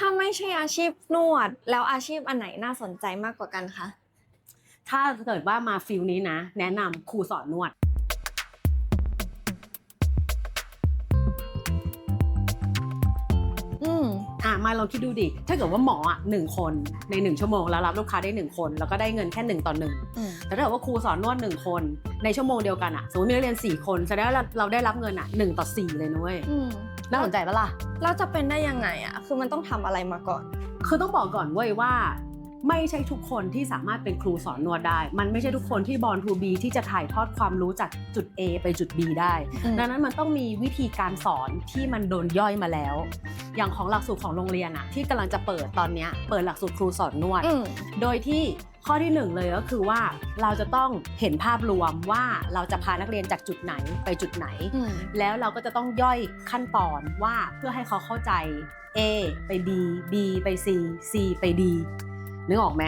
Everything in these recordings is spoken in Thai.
ถ้าไม่ใช่อาชีพนวด แล้วอาชีพอันไหนน่าสนใจมากกว่ากันคะ ถ้าเกิดว่ามาฟิลนี้นะ แนะนำครูสอนนวด อืม อะมาลองคิดดูดิ ถ้าเกิดว่าหมออะหนึ่งคนในหนึ่งชั่วโมงแล้วรับลูกค้าได้หนึ่งคน แล้วก็ได้เงินแค่หนึ่งต่อหนึ่ง อืม แต่ถ้าเกิดว่าครูสอนนวดหนึ่งคน ในชั่วโมงเดียวกันอะสมมติมีนักเรียนสี่คนแสดงว่าเราเราได้รับเงินอะหนึ่งต่อสี่เลยนะเว้ย อืม น่าสนใจปะล่ะ เราจะเป็นได้ยังไงอะคือมันต้องทำอะไรมาก่อน คือต้องบอกก่อนเว้ยว่า ไม่ใช่ทุกคนที่สามารถเป็นครูสอนนวดได้ มันไม่ใช่ทุกคนที่บอลทูบีที่จะถ่ายทอดความรู้จากจุด A ไปจุด B ได้อืมดังนั้นมันต้องมีวิธีการสอนที่มันโดนย่อยมาแล้ว อย่างของหลักสูตรของโรงเรียนอะที่กำลังจะเปิดตอนเนี้ยเปิดหลักสูตรครูสอนนวด อืม โดยที่ ข้อที่หนึ่งเลยก็คือว่าเราจะต้องเห็นภาพรวมว่าเราจะพานักเรียนจากจุดไหนไปจุดไหนอืมแล้วเราก็จะต้องย่อยขั้นตอนว่าเพื่อให้เขาเข้าใจ A ไป B B ไป C C ไป D นึกออกไหม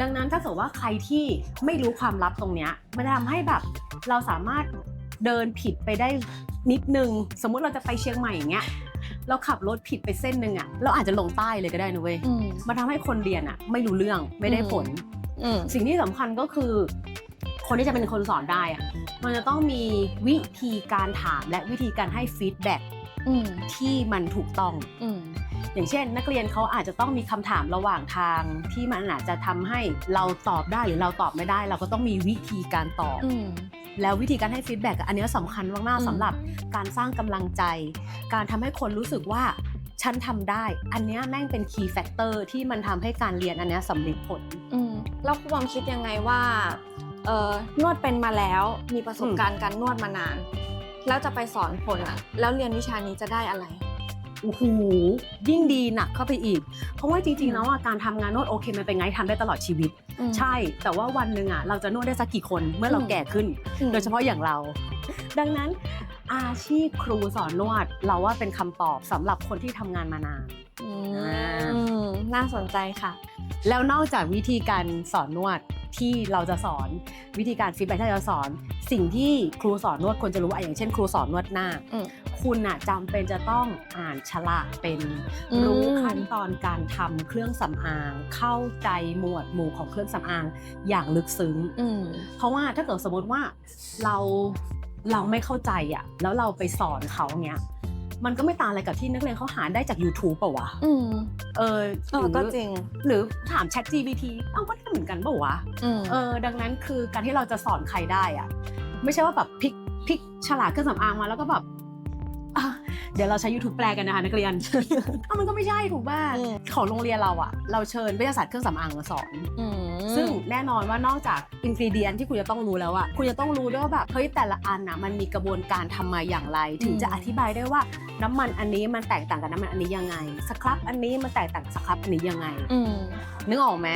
ดังนั้นถ้าเกิดว่าใครที่ไม่รู้ความลับตรงเนี้ยมันจะทำให้แบบเราสามารถเดินผิดไปได้นิดนึง สมมุติเราจะไปเชียงใหม่อย่างเงี้ยเราขับรถผิดไปเส้นหนึ่งอะเราอาจจะลงใต้เลยก็ได้นะเว้ยอืมมันทำให้คนเรียนอะไม่รู้เรื่องไม่ได้ผลอืม สิ่งที่สำคัญก็คือ คนที่จะเป็นคนสอนได้อะมันจะต้องมีวิธีการถามและวิธีการให้ฟีดแบ็กอืมที่มันถูกต้องอืมอย่างเช่น นักเรียนเขาอาจจะต้องมีคำถามระหว่างทางที่มันอาจจะทำให้เราตอบได้หรือเราตอบไม่ได้ เราก็ต้องมีวิธีการตอบอืมแล้ววิธีการให้ฟีดแบ็กอันเนี้ยสำคัญมากอืมๆสำหรับการสร้างกำลังใจ การทำให้คนรู้สึกว่าฉันทำได้ อันเนี้ยแม่งเป็นคีย์แฟกเตอร์ที่มันทำให้การเรียนอันเนี้ยสำเร็จผลอืม แล้วครูบอมคิดยังไงว่าเอ่อนวดเป็นมาแล้วมีประสบการณ์การนวดมานาน แล้วจะไปสอนคนอะแล้วเรียนวิชานี้จะได้อะไรโอ้โหยิ่งดีหนักเข้าไปอีก เพราะว่าจริงๆแล้วอะการทำงานนวดโอเคมันเป็นไงทำได้ตลอดชีวิตอืมใช่ แต่ว่าวันหนึ่งอะเราจะนวดได้สักกี่คนเมื่อเราอืมแก่ขึ้นอืมโดยเฉพาะอย่างเรา ดังนั้นอาชีพครูสอนนวด เราว่าเป็นคำตอบสำหรับคนที่ทำงานมานานอือ่ามน่าสนใจค่ะ แล้วนอกจากวิธีการสอนนวดที่เราจะสอนวิธีการฟีดแบ็กที่เราจะสอน สิ่งที่ครูสอนนวดควรจะรู้อะอย่างเช่น ครูสอนนวดหน้าอืมคุณน่ะจำเป็นจะต้องอ่านฉลากเป็นอืมรู้ขั้นตอนการทำเครื่องสำอาง เข้าใจหมวดหมู่ของเครื่องสำอางอย่างลึกซึ้งอืมเพราะว่าถ้าเกิดสมมติว่าเราเราไม่เข้าใจอะแล้วเราไปสอนเขาเนี้ย มันก็ไม่ต่างอะไรกับที่นักเรียนเขาหาได้จาก YouTube เปล่าวะอืมเออเออก็จริง หรือถาม Chat GPT เอ้าก็ได้เหมือนกันเปล่าวะอืมเออดังนั้นคือการที่เราจะสอนใครได้อะไม่ใช่ว่าแบบพลิกพลิกฉลากเครื่องสำอางมาแล้วก็แบบอะ เดี๋ยวเราใช้ YouTube แปลกันนะคะนักเรียน เอ้ามันก็ไม่ใช่ถูกป่ะอืมของโรงเรียนเราอะเราเชิญวิทยาศาสตร์เครื่องสำอางมาสอนอืมซึ่งแน่นอนว่านอกจากอินกรีเดียนที่คุณจะต้องรู้แล้วอะคุณจะต้องรู้ด้วยว่าแบบเฮ้ยแต่ละอันนะมันมีกระบวนการทำมาอย่างไร ถึงจะอธิบายได้ว่าน้ำมันอันนี้มันแตกต่างกับน้ำมันอันนี้ยังไงสครับอันนี้มันแตกต่างกับสครับอันนี้ยังไงอืมนึกออกไหม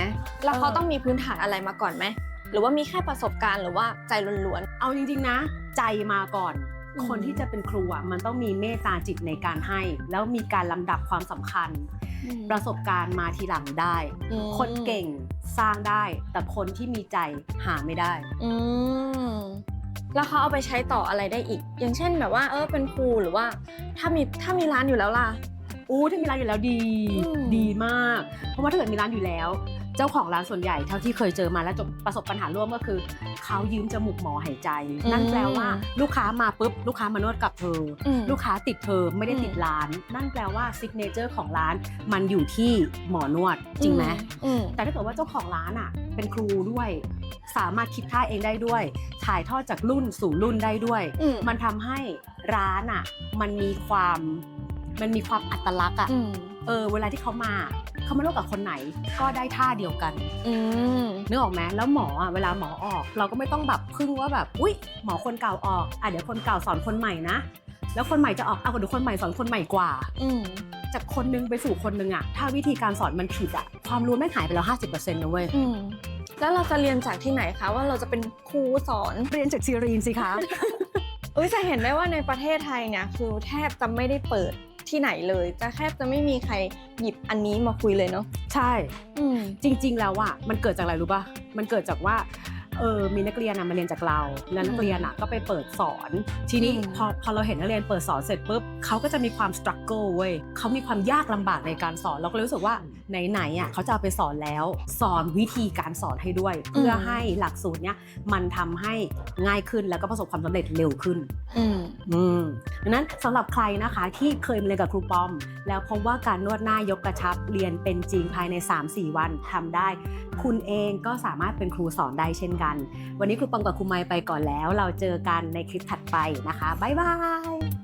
แล้วเขาเออต้องมีพื้นฐานอะไรมาก่อนไหมหรือว่ามีแค่ประสบการณ์หรือว่าใจล้วนเอาจริงๆนะ ใจมาก่อนอืม คนที่จะเป็นครูอะมันต้องมีเมตตาจิตในการให้ แล้วมีการลำดับความสำคัญๆประสบการณ์มาทีหลังได้อืมคนเก่งสร้างได้ แต่คนที่มีใจหาไม่ได้อืมแล้วเขาเอาไปใช้ต่ออะไรได้อีก อย่างเช่นแบบว่า เออเป็นครูหรือว่า ถ้ามีถ้ามีร้านอยู่แล้วล่ะอู้ถ้ามีร้านอยู่แล้วดีอืมดีมาก เพราะว่าถ้าเกิดมีร้านอยู่แล้ว เจ้าของร้านส่วนใหญ่เท่าที่เคยเจอมาแล้วจบประสบปัญหาร่วมก็คือเขายืมจมูกหมอหายใจ นั่นแปลว่าลูกค้ามาปุ๊บลูกค้ามานวดกับเธออมลูกค้าติดเธอไม่ได้ติดอืมร้าน นั่นแปลว่าซิกเนเจอร์ของร้าน มันอยู่ที่หมอนวดจริงไหมอืมแต่ถ้าเกิดว่าเจ้าของร้านอะ เป็นครูด้วย สามารถคิดท่าเองได้ด้วย ถ่ายทอดจากรุ่นสู่รุ่นได้ด้วยอืมมันทำให้ร้านอะ มันมีความ มันมีความอัตลักษณ์อะอืมเออเวลาที่เขามาเขามาร่วมกับคนไหนก็ได้ท่าเดียวกันอืมนึกออกไหมแล้วหมออะเวลาหมอออก เราก็ไม่ต้องแบบพึ่งว่าแบบอุ้ยหมอคนเก่าออกอะเดี๋ยวคนเก่าสอนคนใหม่นะแล้วคนใหม่จะออกเอาเดี๋ยวคนใหม่สอนคนใหม่กว่าอืมจากคนนึงไปสู่คนนึงอะถ้าวิธีการสอนมันผิดอะความรู้ไม่งหายไปแล้ว50%นะเว้ยอืมแล้วเราจะเรียนจากที่ไหนคะว่าเราจะเป็นครูสอนเรียนจากซีรีนสิคะเอ้ยจะเห็นได้ว่าในประเทศไทยเนี่ยคือแทบจะไม่ได้เปิด ที่ไหนเลยจะแทบจะไม่มีใครหยิบอันนี้มาคุยเลยเนาะใช่ อืม จริง ๆ แล้วอะมันเกิดจากอะไรรู้ป่ะ มันเกิดจากว่า เออมีนักเรียนอะมาเรียนจากเราแล้วนักเรียนอะก็ไปเปิดสอน ทีนี้อืมพอพอเราเห็นนักเรียนเปิดสอนเสร็จปุ๊บเขาก็จะมีความส t รั g เกิลเว้ยเขามีความยากลำบากในการสอนเราก็เลยรู้สึกว่าไหนๆอะเขาจะเอาไปสอนแล้ว สอนวิธีการสอนให้ด้วย เพื่อให้หลักสูตรเนี้ยมันทำให้ง่ายขึ้นแล้วก็ประสบความสำเร็จเร็วขึ้นอืมอืมดังนั้นสำหรับใครนะคะที่เคยมาเรียนกับครูปอม แล้วพบว่าการนวดหน้ายกกระชับเรียนเป็นจริงภายใน 3-4 วันทำได้ คุณเองก็สามารถเป็นครูสอนได้เช่นกันวันนี้ครูปองกับครูไมค์ไปก่อนแล้ว เราเจอกันในคลิปถัดไปนะคะบ๊ายบาย